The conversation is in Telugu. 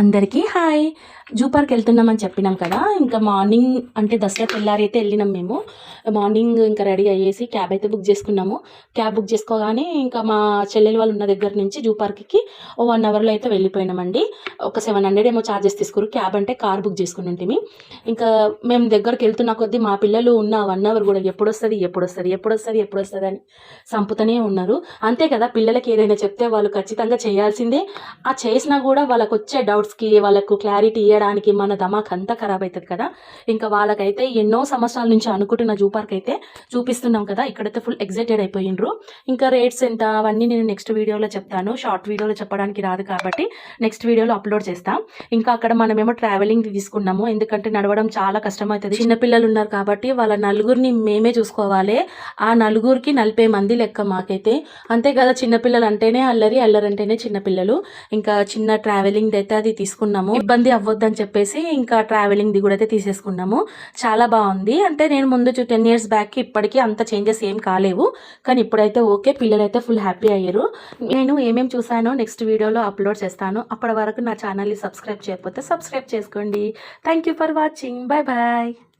అందరికీ హాయ్. జూ పార్క్ వెళ్తున్నామని చెప్పినాం కదా. ఇంకా మార్నింగ్ అంటే దసరా తెల్లారి అయితే వెళ్ళినాం మేము. మార్నింగ్ ఇంకా రెడీ అయ్యేసి క్యాబ్ అయితే బుక్ చేసుకున్నాము. క్యాబ్ బుక్ చేసుకోగానే ఇంకా మా చెల్లెలు వాళ్ళు ఉన్న దగ్గర నుంచి జూ పార్క్కి ఓ వన్ అవర్లో అయితే వెళ్ళిపోయినామండి. ఒక సెవెన్ హండ్రెడ్ ఏమో ఛార్జెస్ తీసుకురు. క్యాబ్ అంటే కార్ బుక్ చేసుకుని ఉంటే ఇంకా మేము దగ్గరికి వెళ్తున్న కొద్దీ మా పిల్లలు ఉన్న వన్ అవర్ కూడా ఎప్పుడు వస్తుంది ఎప్పుడు వస్తుంది ఎప్పుడు వస్తుంది ఎప్పుడు వస్తుంది అని సంపుతూనే ఉన్నారు. అంతే కదా పిల్లలకి ఏదైనా చెప్తే వాళ్ళు ఖచ్చితంగా చేయాల్సిందే. ఆ చేసినా కూడా వాళ్ళకు వచ్చే డౌట్ డౌట్స్కి వాళ్ళకు క్లారిటీ ఇవ్వడానికి మన దమాక్ అంతా ఖరాబ్ అవుతుంది కదా. ఇంకా వాళ్ళకైతే ఎన్నో సంవత్సరాల నుంచి అనుకుంటున్న జూ పార్క్ అయితే చూపిస్తున్నాం కదా. ఇక్కడైతే ఫుల్ ఎగ్జైటెడ్ అయిపోయిండ్రు. ఇంకా రేట్స్ ఎంత అవన్నీ నేను నెక్స్ట్ వీడియోలో చెప్తాను. షార్ట్ వీడియోలో చెప్పడానికి రాదు కాబట్టి నెక్స్ట్ వీడియోలో అప్లోడ్ చేస్తాం. ఇంకా అక్కడ మనమేమో ట్రావెలింగ్ తీసుకున్నాము. ఎందుకంటే నడవడం చాలా కష్టం అవుతుంది చిన్నపిల్లలు ఉన్నారు కాబట్టి వాళ్ళ నలుగురిని మేమే చూసుకోవాలి. ఆ నలుగురికి నలభై మంది లెక్క మాకైతే. అంతే కదా చిన్నపిల్లలు అంటేనే అల్లరి అల్లరి అంటేనే చిన్నపిల్లలు ఇంకా చిన్న ట్రావెలింగ్ అయితే అది తీసుకున్నాము. ఇబ్బంది అవ్వద్దని చెప్పేసి ఇంకా ట్రావెలింగ్ ది కూడా అయితే తీసేసుకున్నాము. చాలా బాగుంది. అంటే నేను ముందు టెన్ ఇయర్స్ బ్యాక్ ఇప్పటికీ అంత చేంజెస్ ఏం కాలేవు. కానీ ఇప్పుడైతే ఓకే పిల్లలు అయితే ఫుల్ హ్యాపీ అయ్యారు. నేను ఏమేమి చూసానో నెక్స్ట్ వీడియోలో అప్లోడ్ చేస్తాను. అప్పటి వరకు నా ఛానల్ని సబ్స్క్రైబ్ చేయకపోతే సబ్స్క్రైబ్ చేసుకోండి. Thank you for watching bye bye